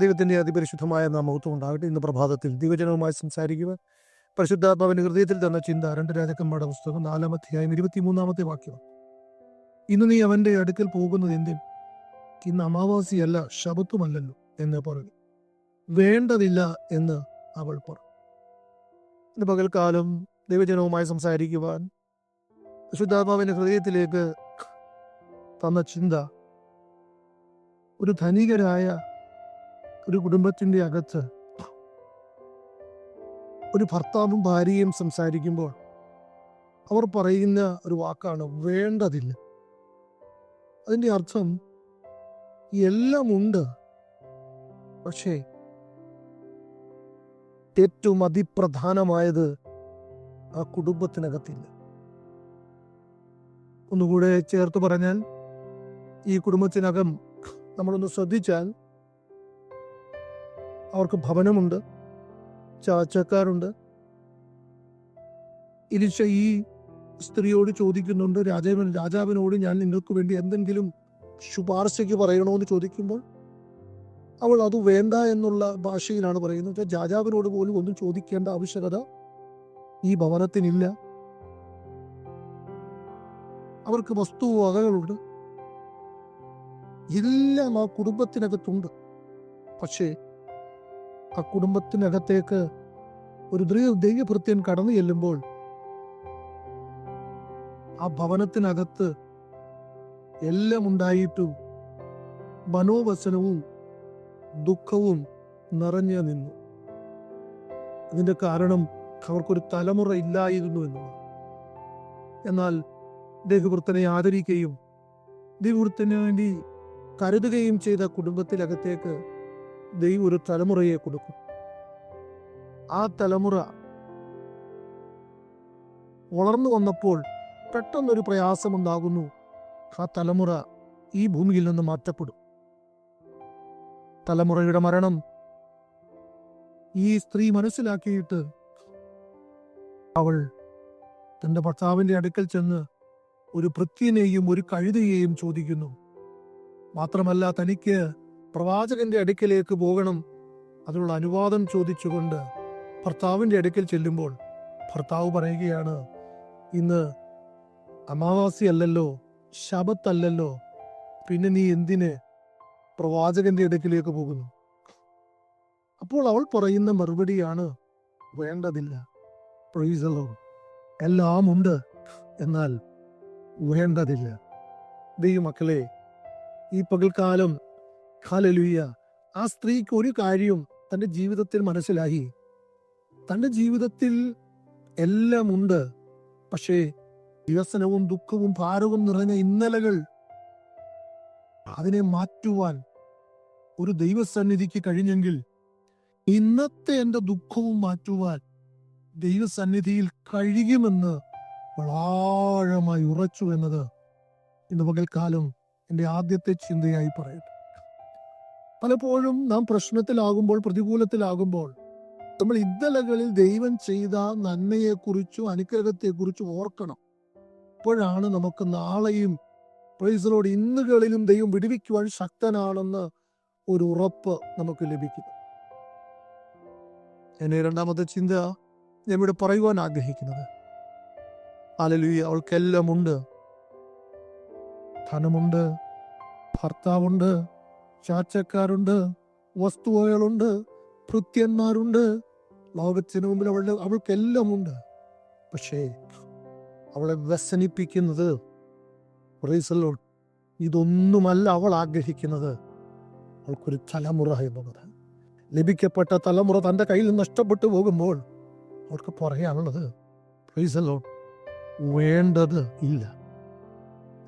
ദൈവത്തിന്റെ അതിപരിശുദ്ധമായ നാമത്വം ഉണ്ടാകട്ടെ. ഇന്ന് പ്രഭാതത്തിൽ ദൈവജനവുമായി സംസാരിക്കുക പരിശുദ്ധാത്മാവിന്റെ ഹൃദയത്തിൽ തന്ന ചിന്ത രണ്ട് രാജക്കന്മാരുടെ പുസ്തകം നാലാമധ്യായം ഇരുപത്തിമൂന്നാമത്തെ വാക്യം. ഇന്ന് നീ അവന്റെ അടുക്കൽ പോകുന്നത് എന്തിന് ഇന്ന് അമാവാസിയല്ല ശബത്വമല്ലല്ലോ എന്ന് പറഞ്ഞു. വേണ്ടതില്ല എന്ന് അവൾ പറഞ്ഞു. ഇന്ന് പകൽക്കാലം ദൈവജനവുമായി സംസാരിക്കുവാൻ പരിശുദ്ധാത്മാവിന്റെ ഹൃദയത്തിലേക്ക് തന്ന ചിന്ത ഒരു ധനികരായ ഒരു കുടുംബത്തിന്റെ അകത്ത് ഒരു ഭർത്താവും ഭാര്യയും സംസാരിക്കുമ്പോൾ അവർ പറയുന്ന ഒരു വാക്കാണ് വേണ്ടതില്ല. അതിന്റെ അർത്ഥം എല്ലാം ഉണ്ട്. പക്ഷേ ഏറ്റവും അതിപ്രധാനമായത് ആ കുടുംബത്തിനകത്തില്ല. ഒന്നുകൂടെ ചേർത്ത് പറഞ്ഞാൽ ഈ കുടുംബത്തിനകം നമ്മളൊന്ന് ശ്രദ്ധിച്ചാൽ അവർക്ക് ഭവനമുണ്ട്. ചാച്ചക്കാരുണ്ട്. ഇരിച്ച ഈ സ്ത്രീയോട് ചോദിക്കുന്നുണ്ട് രാജാവൻ രാജാവിനോട് ഞാൻ നിങ്ങൾക്ക് വേണ്ടി എന്തെങ്കിലും ശുപാർശയ്ക്ക് പറയണോ എന്ന് ചോദിക്കുമ്പോൾ അവൾ അത് വേണ്ട എന്നുള്ള ഭാഷയിലാണ് പറയുന്നത്. രാജാവിനോട് പോലും ഒന്നും ചോദിക്കേണ്ട ആവശ്യകത ഈ ഭവനത്തിനില്ല. അവർക്ക് വസ്തു വകകളുണ്ട്. എല്ലാം ആ കുടുംബത്തിനകത്തുണ്ട്. പക്ഷേ ആ കുടുംബത്തിനകത്തേക്ക് ഒരു ദൃഢ ദൈവഭൃത്യൻ കടന്നു ചെല്ലുമ്പോൾ ആ ഭവനത്തിനകത്ത് എല്ലാം ഉണ്ടായിട്ടും മനോവസനവും ദുഃഖവും നിറഞ്ഞു നിന്നു. അതിന്റെ കാരണം അവർക്കൊരു തലമുറ ഇല്ലായിരുന്നു എന്നുള്ളത്. എന്നാൽ ദേഹവൃത്തനെ ആദരിക്കുകയും ദൈവവൃത്തിന് വേണ്ടി കരുതുകയും ചെയ്ത കുടുംബത്തിനകത്തേക്ക് ദൈവം ഒരു തലമുറയെ കൊടുക്കും. ആ തലമുറ വളർന്നു വന്നപ്പോൾ പെട്ടെന്നൊരു പ്രയാസമുണ്ടാകുന്നു. ആ തലമുറ ഈ ഭൂമിയിൽ നിന്ന് മാറ്റപ്പെടും. തലമുറയുടെ മരണം ഈ സ്ത്രീ മനസ്സിലാക്കിയിട്ട് അവൾ തന്റെ ഭർത്താവിന്റെ അടുക്കൽ ചെന്ന് ഒരു പൃഥ്വിനെയും ഒരു കഴുതയെയും ചോദിക്കുന്നു. മാത്രമല്ല തനിക്ക് പ്രവാചകന്റെ അടുക്കലേക്ക് പോകണം അതിനുള്ള അനുവാദം ചോദിച്ചുകൊണ്ട് ഭർത്താവിന്റെ അടുക്കൽ ചെല്ലുമ്പോൾ ഭർത്താവ് പറയുകയാണ് ഇന്ന് അമാവാസി അല്ലല്ലോ ശബത്തല്ലല്ലോ പിന്നെ നീ എന്തിന് പ്രവാചകന്റെ അടുക്കിലേക്ക് പോകുന്നു അപ്പോൾ അവൾ പറയുന്ന മറുപടിയാണ് വേണ്ടതില്ല പ്രീസലോ. എല്ലാം ഉണ്ട് എന്നാൽ വേണ്ടതില്ല ദൈവമക്കളെ ഈ പകൽക്കാലം ഹാലലുയ്യ ആ സ്ത്രീക്ക് ഒരു കാര്യവും തന്റെ ജീവിതത്തിൽ മനസ്സിലായി. തന്റെ ജീവിതത്തിൽ എല്ലാം ഉണ്ട്. പക്ഷേ വികസനവും ദുഃഖവും ഭാരവും നിറഞ്ഞ ഇന്നലകൾ അതിനെ മാറ്റുവാൻ ഒരു ദൈവസന്നിധിക്ക് കഴിഞ്ഞെങ്കിൽ ഇന്നത്തെ എന്റെ ദുഃഖവും മാറ്റുവാൻ ദൈവസന്നിധിയിൽ കഴിയുമെന്ന് വളാഴമായി ഉറച്ചു എന്നത് ഇന്ന് പകൽക്കാലം എന്റെ ആദ്യത്തെ ചിന്തയായി പറയട്ടെ പലപ്പോഴും നാം പ്രശ്നത്തിലാകുമ്പോൾ പ്രതികൂലത്തിലാകുമ്പോൾ നമ്മൾ ഇന്നലകളിൽ ദൈവം ചെയ്ത നന്മയെക്കുറിച്ചും അനുഗ്രഹത്തെക്കുറിച്ചും ഓർക്കണം. അപ്പോഴാണ് നമുക്ക് നാളെയും പ്രൈസലോട് ഇന്നുകളിലും ദൈവം വിടുവിക്കുവാൻ ശക്തനാണെന്ന് ഒരു ഉറപ്പ് നമുക്ക് ലഭിക്കുന്നു. എന്നെ രണ്ടാമത്തെ ചിന്ത ഞാൻ ഇവിടെ പറയുവാൻ ആഗ്രഹിക്കുന്നത്. അലലുയി അവൾക്കെല്ലാം ഉണ്ട് ധനമുണ്ട്. ഭർത്താവുണ്ട്. ചാച്ചക്കാരുണ്ട് വസ്തുവകളുണ്ട് ഭൃത്യന്മാരുണ്ട്. ലോകത്തിന് മുമ്പിൽ അവളുടെ അവൾക്കെല്ലാം ഉണ്ട് പക്ഷേ അവളെ വ്യസനിപ്പിക്കുന്നത് പ്രൈസല്ലോ ഇതൊന്നുമല്ല അവൾ ആഗ്രഹിക്കുന്നത്. അവൾക്കൊരു തലമുറ എന്നുള്ളത്. ലഭിക്കപ്പെട്ട തലമുറ തന്റെ കയ്യിൽ നഷ്ടപ്പെട്ടു പോകുമ്പോൾ അവർക്ക് പറയാനുള്ളത് പ്രൈസല്ലോ വേണ്ടത് ഇല്ല.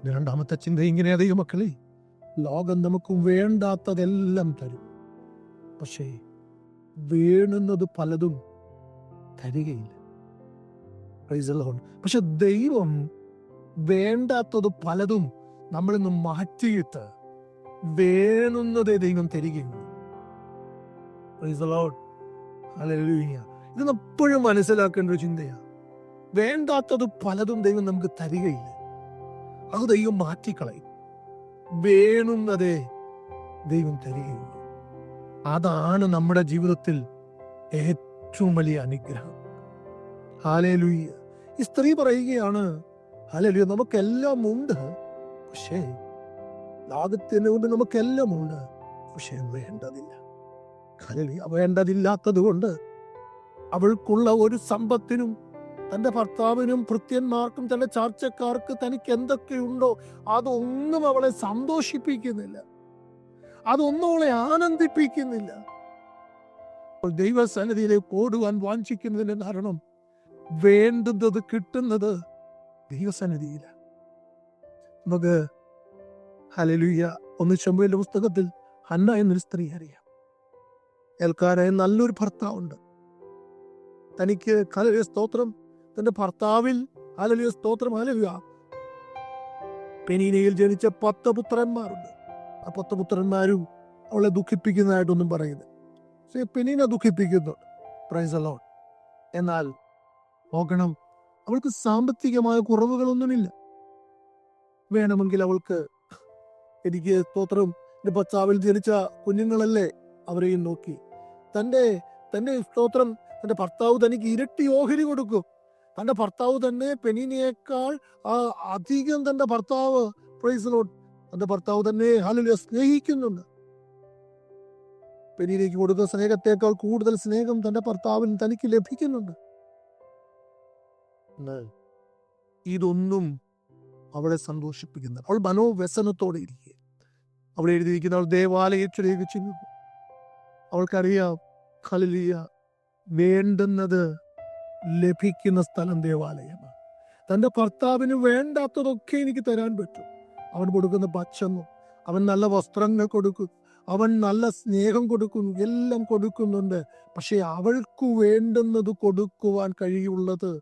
രണ്ടാമത്തെ ചിന്ത ഇങ്ങനെ ദൈവമക്കളെ ലോകം നമുക്ക് വേണ്ടാത്തതെല്ലാം തരും. പക്ഷേ വേണുന്നത് പലതും തരികയില്ല. പക്ഷെ ദൈവം വേണ്ടാത്തത് പലതും നമ്മളിൽ നിന്ന് മാറ്റിയിട്ട് വേണുന്നതേ ദൈവം തരികയുള്ളൂ. ഇത് എപ്പോഴും മനസ്സിലാക്കേണ്ട ഒരു ചിന്തയാണ്. വേണ്ടാത്തത് പലതും ദൈവം നമുക്ക് തരികയില്ല. അത് ദൈവം മാറ്റിക്കളയും. വേണുന്നതേ ദൈവം തരികയുള്ളൂ. അതാണ് നമ്മുടെ ജീവിതത്തിൽ ഏറ്റവും വലിയ അനുഗ്രഹം. ഹാലേലുയ്യ ഈ സ്ത്രീ പറയുകയാണ് ഹാലേലുയ്യ നമുക്കെല്ലാം ഉണ്ട്. പക്ഷേ ലാഭത്തിന് കൊണ്ട് നമുക്കെല്ലാം ഉണ്ട്. പക്ഷേ വേണ്ടതില്ല. ഹാലേലുയ്യ വേണ്ടതില്ലാത്തത് കൊണ്ട് അവൾക്കുള്ള ഒരു സമ്പത്തിനും തന്റെ ഭർത്താവിനും ഭൃത്യന്മാർക്കും തന്റെ ചാർച്ചക്കാർക്ക് തനിക്ക് എന്തൊക്കെയുണ്ടോ അതൊന്നും അവളെ സന്തോഷിപ്പിക്കുന്നില്ല. അതൊന്നും അവളെ ആനന്ദിപ്പിക്കുന്നില്ല. ദൈവസന്നിധിയിലേക്ക് ഓടുവാൻ വാഞ്ചിക്കുന്നതിന്റെ കാരണം വേണ്ടുന്നത് കിട്ടുന്നത് ദൈവസന്നിധിയില നമുക്ക് ഹലലുയ്യ ഒന്ന് ചെമ്പയിലെ പുസ്തകത്തിൽ ഹന്ന എന്നൊരു സ്ത്രീ അറിയാം. ഏൽക്കാരായ നല്ലൊരു ഭർത്താവുണ്ട്. തനിക്ക് കലയ സ്തോത്രം തന്റെ ഭർത്താവിൽ അലലിയ സ്തോത്രം അലലുക പെനീനയിൽ ജനിച്ച പത്ത് പുത്രന്മാരുണ്ട്. ആ പത്ത് പുത്രന്മാരും അവളെ ദുഃഖിപ്പിക്കുന്നതായിട്ടൊന്നും പറയുന്നത് പക്ഷേ പെനീന ദുഃഖിപ്പിക്കുന്നുണ്ട്. പ്രൈസ് അലോൺ എന്നാൽ നോക്കണം അവൾക്ക് സാമ്പത്തികമായ കുറവുകളൊന്നുമില്ല. വേണമെങ്കിൽ അവൾക്ക് എനിക്ക് സ്തോത്രം എന്റെ പച്ചാവിൽ ജനിച്ച കുഞ്ഞുങ്ങളല്ലേ അവരെയും നോക്കി. തന്റെ തന്റെ സ്തോത്രം തന്റെ ഭർത്താവ് തനിക്ക് ഇരട്ടി ഓഹരി കൊടുക്കും. തന്റെ ഭർത്താവ് തന്നെ പെനീനയേക്കാൾ ആ, അധികം തന്റെ ഭർത്താവ് പ്രൈസ് ലോഡ് തന്റെ ഭർത്താവ് തന്നെ ഹാലിലെ സ്നേഹിക്കുന്നുണ്ട്. പെനീനയ്ക്ക് കൊടുക്കുന്ന സ്നേഹത്തേക്കാൾ കൂടുതൽ സ്നേഹം തന്റെ ഭർത്താവിന് തനിക്ക് ലഭിക്കുന്നുണ്ട്. ഇതൊന്നും അവളെ സന്തോഷിപ്പിക്കുന്നില്ല. അവൾ മനോവ്യസനത്തോടെ ഇരിക്കുക അവൾ എഴുതിയിരിക്കുന്ന അവൾ ദേവാലയത്തിലേക്ക് ചെല്ലുന്നു അവൾക്കറിയാം ഖലിലിയ വേണ്ടുന്നത് ലഭിക്കുന്ന സ്ഥലം ദേവാലയമാണ്. തന്റെ ഭർത്താവിന് വേണ്ടാത്തതൊക്കെ എനിക്ക് തരാൻ പറ്റും. അവൻ കൊടുക്കുന്ന ഭക്ഷണം അവൻ നല്ല വസ്ത്രങ്ങൾ കൊടുക്കും അവൻ നല്ല സ്നേഹം കൊടുക്കും എല്ലാം കൊടുക്കുന്നുണ്ട്. പക്ഷേ അവൾക്ക് വേണ്ടുന്നത് കൊടുക്കുവാൻ കഴിയുള്ളത്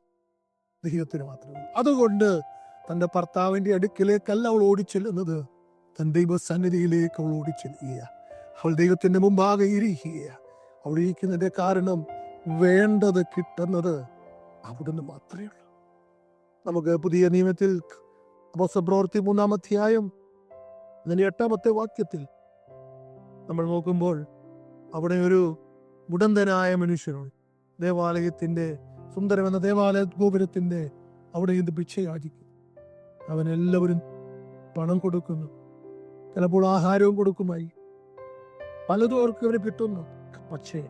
ദൈവത്തിന് മാത്രമേ അതുകൊണ്ട് തന്റെ ഭർത്താവിന്റെ അടുക്കിലേക്കല്ല അവൾ ഓടിച്ചെല്ലുന്നത്. തൻ ദൈവസന്നിധിയിലേക്ക് അവൾ ഓടിച്ചെല്ലുക അവൾ ദൈവത്തിന്റെ മുമ്പാകെ ഇരിക്കുക അവൾ ഇരിക്കുന്നതിന്റെ കാരണം വേണ്ടത് കിട്ടുന്നത് അവിടുന്ന് മാത്രമേ ഉള്ളൂ. നമുക്ക് പുതിയ നിയമത്തിൽ അപ്പോസ്തല പ്രവൃത്തി മൂന്നാം അധ്യായം അതിന്റെ എട്ടാമത്തെ വാക്യത്തിൽ നമ്മൾ നോക്കുമ്പോൾ അവിടെ ഒരു മുടന്തനായ മനുഷ്യനുണ്ട്. ദേവാലയത്തിന്റെ സുന്ദരമെന്ന ദേവാലയ ഗോപുരത്തിന്റെ അവിടെ ഇത് ഭിക്ഷയാചിക്കും അവൻ എല്ലാവരും പണം കൊടുക്കുന്നു. ചിലപ്പോൾ ആഹാരവും കൊടുക്കുമായി. പലതും അവർക്ക് അവന് കിട്ടുന്നു. പക്ഷേ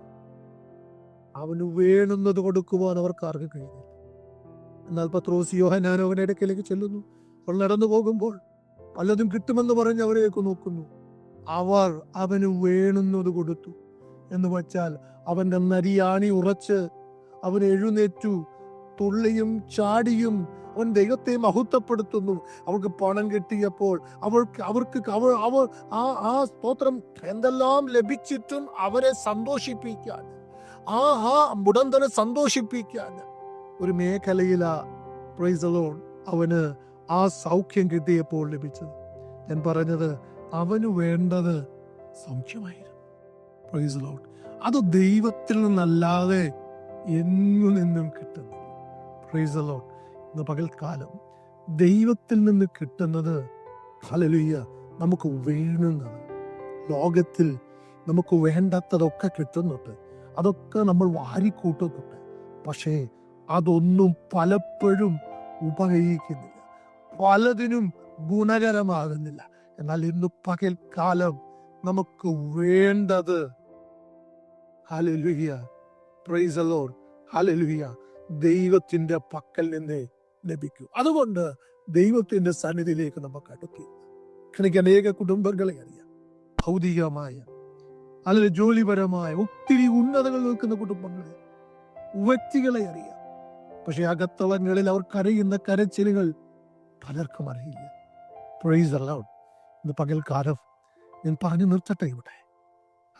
അവന് വേണുന്നത് കൊടുക്കുവാൻ അവർക്ക് ആർക്കും കഴിയുന്നില്ല എന്നാൽ പത്രോസ് യോഹനാൻ ഇടയ്ക്കിലേക്ക് ചെല്ലുന്നു. അവൾ നടന്നു പോകുമ്പോൾ പലതും കിട്ടുമെന്ന് പറഞ്ഞ് അവരേക്ക് നോക്കുന്നു. അവർ അവന് വേണുന്നത് കൊടുത്തു. എന്ന് വച്ചാൽ അവന്റെ നരിയാണി ഉറച്ച് അവൻ എഴുന്നേറ്റു. തുള്ളിയും ചാടിയും അവൻ ദൈവത്തെ മഹത്വപ്പെടുത്തുന്നു. അവൾക്ക് പണം കിട്ടിയപ്പോൾ അവൾക്ക് അവർക്ക് അവർ ആ ആ സ്തോത്രം എന്തെല്ലാം ലഭിച്ചിട്ടും അവരെ സന്തോഷിപ്പിക്കാൻ. ആ ആ മുടന്തനെ സന്തോഷിപ്പിക്കാൻ. ഒരു മേഖലയില പ്രൈസലോൺ അവന് ആ സൗഖ്യം കിട്ടിയപ്പോൾ ലഭിച്ചത്. ഞാൻ പറഞ്ഞത് അവന് വേണ്ടത് സൗഖ്യമായിരുന്നു. അത് ദൈവത്തിൽ നിന്നല്ലാതെ എങ്ങു നിന്നും കിട്ടുന്നു പ്രൈസലോൺ ഇന്ന് പകൽക്കാലം ദൈവത്തിൽ നിന്ന് കിട്ടുന്നത് ഹലലുയ്യ നമുക്ക് വേണുന്നത്. ലോകത്തിൽ നമുക്ക് വേണ്ടാത്തതൊക്കെ കിട്ടുന്നുണ്ട്. അതൊക്കെ നമ്മൾ വാരിക്കൂട്ടുന്നുണ്ട്. പക്ഷേ അതൊന്നും പലപ്പോഴും ഉപകരിക്കുന്നില്ല. പലതിനും ഗുണകരമാകുന്നില്ല. എന്നാൽ ഇന്ന് പകൽക്കാലം നമുക്ക് വേണ്ടത് ഹലലുഹിയ പ്രൈസ് അലോൺ ഹലലുയ്യ ദൈവത്തിന്റെ പക്കൽ നിന്ന് ലഭിക്കും. അതുകൊണ്ട് ദൈവത്തിന്റെ സന്നിധിയിലേക്ക് നമുക്ക് അടുക്കി. എനിക്ക് അനേക കുടുംബങ്ങളെ അറിയാം. ഭൗതികമായ അല്ലെങ്കിൽ ജോലിപരമായ ഒത്തിരി ഉന്നതകൾ നിൽക്കുന്ന കുടുംബങ്ങളെ വ്യക്തികളെ അറിയാം. പക്ഷെ അകത്തളങ്ങളിൽ അവർ കരയുന്ന കരച്ചിലുകൾ പലർക്കും അറിയില്ല. പ്രൈസ് അലൗഡ് ഇന്ന് പകൽക്കാലം ഞാൻ പറഞ്ഞു നിർത്തട്ടെ ഇവിടെ.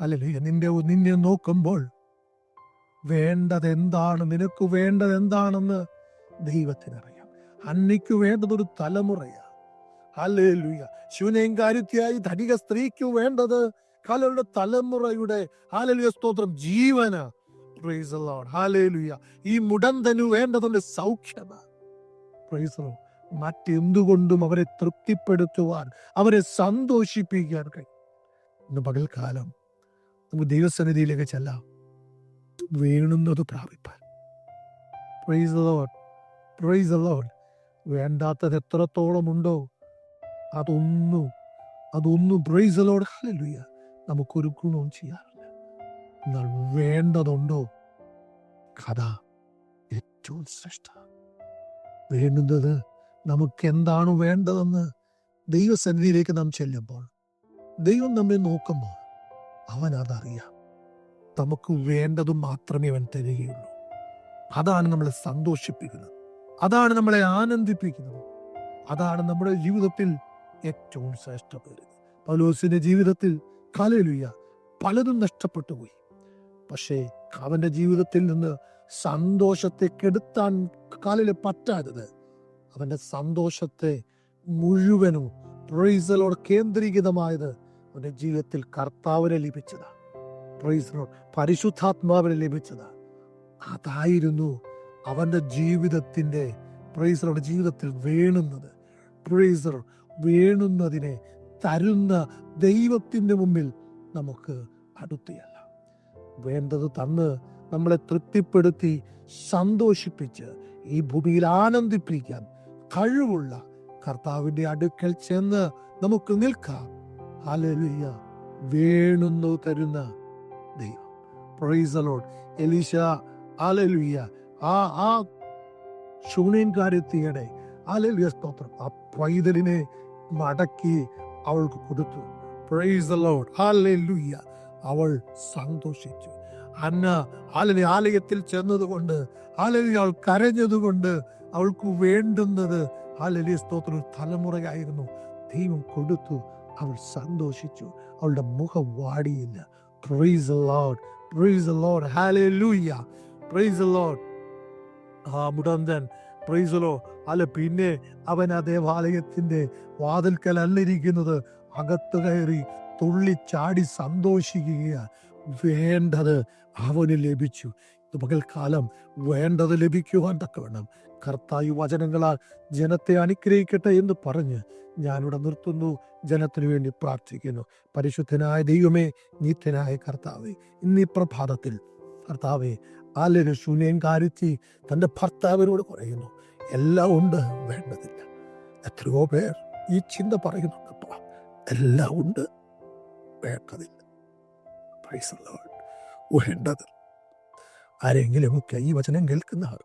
അല്ലല്ലേ നിന്റെ നിന്നെ നോക്കുമ്പോൾ വേണ്ടത് എന്താണ് നിനക്ക് വേണ്ടത് എന്താണെന്ന് ദൈവത്തിനറിയാം. അന്നയ്ക്ക് വേണ്ടത് ഒരു തലമുറയാണ് അല്ലേ ഹല്ലേലൂയ ശിവനെയും കാര്യത്തിയായി ധനിക സ്ത്രീക്ക് വേണ്ടത് കാലയുടെ തലമുറയുടെ ഹാലലുയ സ്തോത്രം ജീവന. Hallelujah. ഈ മുടന്തനു the Lord. മറ്റെന്തുകൊണ്ടും അവരെ തൃപ്തിപ്പെടുത്തുവാൻ അവരെ സന്തോഷിപ്പിക്കാൻ കഴിയും. ഇന്ന് പകൽക്കാലം നമുക്ക് ദൈവസന്നിധിയിലേക്ക് ചെല്ലാം. വേണുന്നത് പ്രാപിപ്പാൻ. പ്രൈസ് പ്രൈസ് വേണ്ടാത്തത് എത്രത്തോളം ഉണ്ടോ അതൊന്നും അതൊന്നും. പ്രൈസ് ലോഡ് ഹല്ലേലൂയ നമുക്കൊരു ഗുണവും ചെയ്യാറില്ല. എന്നാൽ വേണ്ടതുണ്ടോ? കഥ ഏറ്റവും ശ്രേഷ്ഠ. വേണ്ടുന്നത് നമുക്ക് എന്താണ് വേണ്ടതെന്ന് ദൈവസന്നിധിയിലേക്ക് നാം ചെല്ലുമ്പോൾ ദൈവം നമ്മെ നോക്കുമ്പോൾ അവൻ അതറിയാം. നമുക്ക് വേണ്ടത് മാത്രമേ അവൻ തരികയുള്ളൂ. അതാണ് നമ്മളെ സന്തോഷിപ്പിക്കുന്നത്. അതാണ് നമ്മളെ ആനന്ദിപ്പിക്കുന്നത്. അതാണ് നമ്മുടെ ജീവിതത്തിൽ ഏറ്റവും ശ്രേഷ്ഠപ്പെടുന്നത് പൗലോസിന്റെ ജീവിതത്തിൽ കലലുയ പലതും നഷ്ടപ്പെട്ടു പോയി. പക്ഷേ അവന്റെ ജീവിതത്തിൽ നിന്ന് സന്തോഷത്തെ കെടുത്താൻ കാലിൽ പറ്റാത്തത് അവന്റെ സന്തോഷത്തെ മുഴുവനും കേന്ദ്രീകൃതമായത് അവന്റെ ജീവിതത്തിൽ കർത്താവിനെ ലഭിച്ചതാ. പ്രൈസലോട് പരിശുദ്ധാത്മാവിനെ ലഭിച്ചതാ. അതായിരുന്നു അവന്റെ ജീവിതത്തിന്റെ പ്രൈസറുടെ ജീവിതത്തിൽ വേണുന്നത്. പ്രൈസർ വേണുന്നതിനെ തരുന്ന ദൈവത്തിന്റെ മുമ്പിൽ നമുക്ക് അടുത്തിയല്ല. വേണ്ടത് തന്ന് നമ്മളെ തൃപ്തിപ്പെടുത്തി സന്തോഷിപ്പിച്ച് ഈ ഭൂമിയിൽ ആനന്ദിപ്പിക്കാൻ കഴിവുള്ള കർത്താവിന്റെ അടുക്കൽ ചെന്ന് നമുക്ക് നിൽക്കാം. അലലിയ വേണുന്നു തരുന്ന ദൈവം. പ്രൈസലോഡ് എലീശ അലലിയ ആ ആ ശൂന്യൻകാരെത്തിയുടെ അലലിയ സ്തോത്രം. ആ പൈതലിനെ മടക്കി അവൾക്ക് കൊടുത്തു. പ്രൈസ് ലോഡ് ഹല്ലേലൂയ അവൾ സന്തോഷിച്ചു. അന്ന ആലിനി ആലയത്തിൽ ചെന്നതുകൊണ്ട് ആലലി അവൾ കരഞ്ഞതുകൊണ്ട് അവൾക്ക് വേണ്ടുന്നത് ആലലി സ്തോത്രം തലമുറയായിരുന്നു. ദൈവം കൊടുത്തു. അവൾ സന്തോഷിച്ചു. അവളുടെ മുഖം വാടിയില്ല. Praise lord praise lord hallelujah praise lord ആ മുടന്തൻ പ്രൈസലോ അല്ല പിന്നെ അവൻ ആ ദേവാലയത്തിന്റെ വാതിൽക്കൽ അല്ലിരിക്കുന്നത് അകത്ത് കയറി തുള്ളിച്ചാടി സന്തോഷിക്കുകയാണ് വേണ്ടത് അവന് ലഭിച്ചു. പകൽക്കാലം വേണ്ടത് ലഭിക്കുവാൻ തക്കവണ്ണം. കർത്തായു വചനങ്ങളാൽ ജനത്തെ അനുഗ്രഹിക്കട്ടെ എന്ന് പറഞ്ഞ് ഞാനിവിടെ നിർത്തുന്നു. ജനത്തിനു വേണ്ടി പ്രാർത്ഥിക്കുന്നു. പരിശുദ്ധനായ ദൈവമേ നിത്യനായ കർത്താവെ ഇന്നീ പ്രഭാതത്തിൽ കർത്താവെ ആലൊരു ശൂന്യൻ കാരുത്തി തന്റെ ഭർത്താവിനോട് പറയുന്നു. എല്ലാം ഉണ്ട് വേണ്ടതില്ല. എത്രയോ പേർ ഈ ചിന്ത പറയുന്നുണ്ടപ്പ. എല്ലാം ഉണ്ട് വേണ്ടതില്ല. വേണ്ടത്. ആരെങ്കിലുമൊക്കെ ഈ വചനം കേൾക്കുന്ന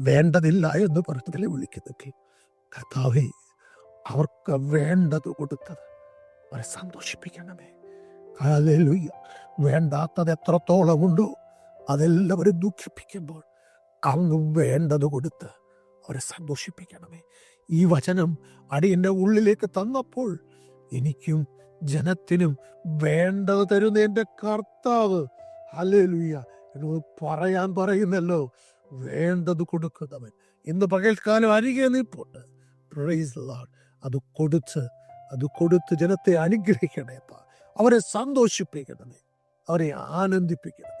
വേണ്ടതില്ല എന്ന് പറഞ്ഞതിലെ വിളിക്കുന്നെങ്കിൽ കഥാവി അവർക്ക് വേണ്ടത് കൊടുത്തത് അവരെ സന്തോഷിപ്പിക്കണമേ. ഹല്ലേലൂയ വേണ്ടാത്തത് ഉണ്ടോ അതെല്ലാവരും ദുഃഖിപ്പിക്കുമ്പോൾ അങ്ങ് വേണ്ടത് കൊടുത്ത് അവരെ സന്തോഷിപ്പിക്കണമേ. ഈ വചനം അടിയന്റെ ഉള്ളിലേക്ക് തന്നപ്പോൾ എനിക്കും ജനത്തിനും വേണ്ടത് തരുന്ന എന്റെ കർത്താവ്. ഹല്ലേലൂയ എന്നോട് പറയാൻ പറയുന്നല്ലോ. വേണ്ടത് കൊടുക്കുന്നവൻ. ഇന്ന് പകൽക്കാലം അരികെ നിൽപ്പുണ്ട്. അത് കൊടുത്ത് അത് കൊടുത്ത് ജനത്തെ അനുഗ്രഹിക്കണേപ്പ അവരെ സന്തോഷിപ്പിക്കണമേ. അവരെ ആനന്ദിപ്പിക്കണമേ.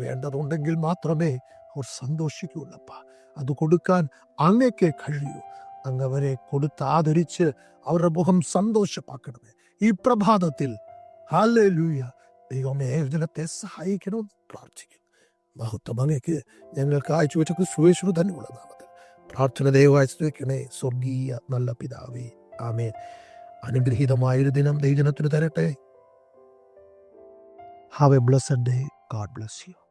വേണ്ടതുണ്ടെങ്കിൽ മാത്രമേ അവർ സന്തോഷിക്കുകയുള്ളപ്പ അത് കൊടുക്കാൻ അങ്ങേക്കേ കഴിയൂ. അങ്ങ് അവരെ കൊടുത്ത് ആദരിച്ച് അവരുടെ മുഖം സന്തോഷമാക്കണമേ ഈ പ്രഭാതത്തിൽ ദൈവമേജനത്തെ ദൈവമേ ജനത്തെ സഹായിക്കണമെന്ന് പ്രാർത്ഥിക്കുന്നു. മഹത്വം അങ്ങേക്ക് ഞങ്ങൾക്ക് അയച്ചു വെച്ച സുവേശ്വര തന്നെയുള്ള നാമത്തിൽ. പ്രാർത്ഥന ദൈവമായി സ്വീകരിക്കണേ സ്വർഗീയ നല്ല പിതാവേ. ആമേ അനുഗ്രഹീതമായൊരു ദിനം ദൈവജനത്തിന് തരട്ടെ. Have a blessed day god bless you